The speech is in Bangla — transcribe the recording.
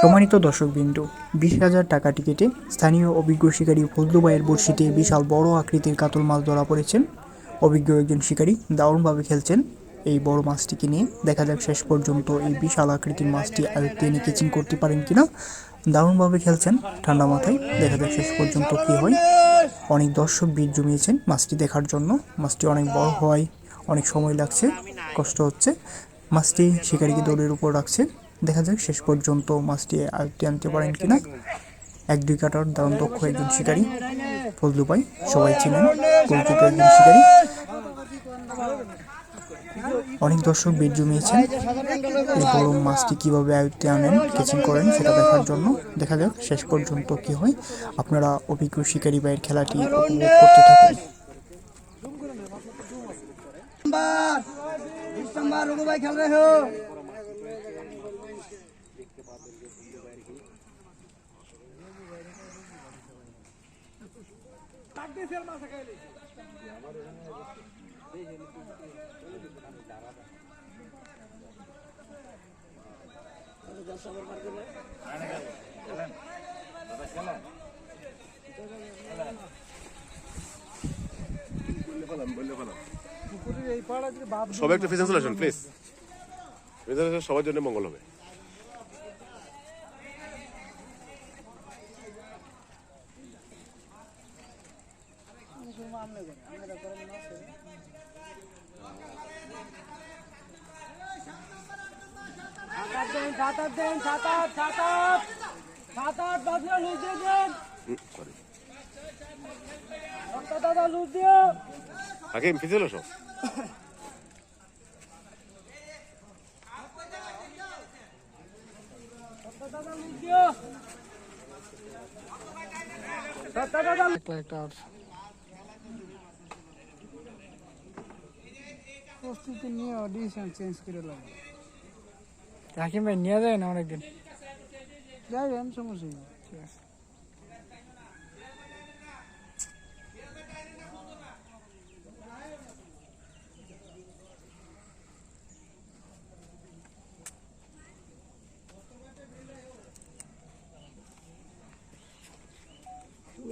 সম্মানিত দর্শকবৃন্দ, বিশ হাজার টাকা টিকিটে স্থানীয় অভিজ্ঞ শিকারী ফজলুবাইয়ের বড়শিতে বিশাল বড় আকৃতির কাতল মাছ ধরা পড়েছেন। অভিজ্ঞ একজন শিকারী দারুণভাবে খেলছেন। এই বড় মাছটিকে নিয়ে দেখা যাক শেষ পর্যন্ত এই বিশাল আকৃতির মাছটি আয়ত্তে এনে কিচিং করতে পারেন কিনা। দারুণভাবে খেলছেন, ঠান্ডা মাথায় দেখা যাক শেষ পর্যন্ত কী হয়। অনেক দর্শক ভিড় জমিয়েছেন মাছটি দেখার জন্য। মাছটি অনেক বড় হওয়ায় অনেক সময় লাগছে, কষ্ট হচ্ছে। মাছটি শিকারিকে দৌড়ের উপর রাখছে। দেখা যাক শেষ পর্যন্ত মাছটি আয়ত্তে আনতে পারেন কিনা। এক, দুই কাটার দারুণ দক্ষ একজন শিকারী, ফজলু ভাই, সবাই চিনেন পরিচিত একজন শিকারী। অনেক দর্শক বেড জমিয়েছেন এই বড় মাছটি কীভাবে আয়ত্তে আনেন কেচিং করেন সেটা দেখার জন্য। দেখা যাক শেষ পর্যন্ত কি হয়। আপনারা অভিজ্ঞ শিকারী ভাইয়ের খেলাটি উপভোগ করতে থাকুন। নম্বর বিশ নম্বর রঘু ভাই খেল রে হো সবাই একটু ফেসে চলে আসুন প্লিজ আসলে সবার জন্য মঙ্গল হবে। সাত আট দেন সাত আট দেন সাত আট সাত আট সাত আট বাজলে লুজ দিয়ে দেন দাদা লুজ দিও। দিও রক্ত দাদা প্রস্তুতি নিয়ে চেঞ্জ করে লাগে হাকিম ভাই নিয়ে যায় না অনেকদিন যাইবেন সমস্যা ঠিক আছে